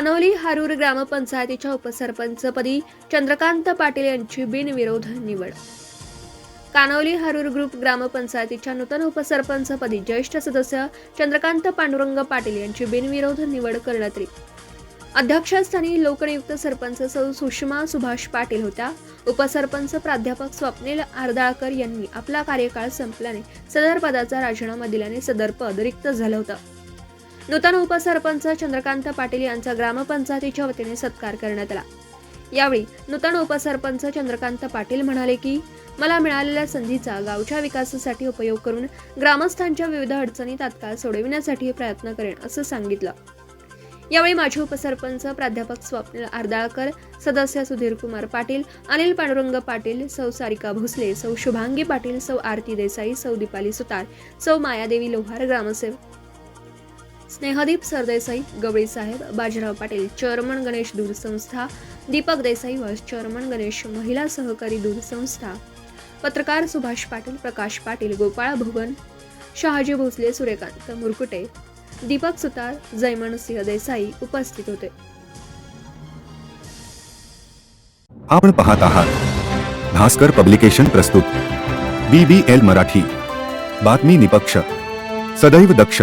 कानवली हारूर ग्रामपंचायतीच्या उपसरपंचपदी चंद्रकांत पाटील यांची बिनविरोध निवड. कानवली हारूर ग्रुप ग्रामपंचायतीच्या नूतन उपसरपंचपदी ज्येष्ठ सदस्य चंद्रकांत पांडुरंग पाटील यांची बिनविरोध निवड करण्यात आली. अध्यक्षस्थानी लोकनियुक्त सरपंच सौ सुषमा सुभाष पाटील होत्या. उपसरपंच प्राध्यापक स्वप्नील आरदाळकर यांनी आपला कार्यकाळ संपल्याने सदर पदाचा राजीनामा दिल्याने सदर पद रिक्त झालं होतं. नूतन उपसरपंच चंद्रकांत पाटील यांचा ग्रामपंचायतीच्या वतीने सत्कार करण्यात आला. यावेळी नूतन उपसरपंच चंद्रकांत पाटील म्हणाले की मला मिळालेल्या संधीचा गावच्या विकासासाठी उपयोग करून ग्रामस्थांच्या विविध अडचणी तात्काळ सोडविण्यासाठी प्रयत्न करेन असं सांगितलं. यावेळी माजी उपसरपंच प्राध्यापक स्वप्नील आर्दाळकर सदस्य सुधीर कुमार पाटील अनिल पांडुरंग पाटील सौ सारिका भोसले सौ शुभांगी पाटील सौ आरती देसाई सौ दीपाली सुतार सौ मायादेवी लोहार ग्रामसेवक स्नेहदीप सरदेसाई गवळी साहेब बाजीराव पाटील चर्मन गणेश दूध संस्था दीपक देसाई व चर्मन गणेश महिला सहकारी दूध संस्था. पत्रकार सुभाष पाटील प्रकाश पाटील गोपाळ भुवन शहाजी भोसले सूर्यकांत मुरकुटे दीपक सुतार जयमन सिंह देसाई उपस्थित होते. आपण पाहत आहात भास्कर पब्लिकेशन प्रस्तुत. B B L Marathi. बातमी निपक्ष. सदैव दक्ष.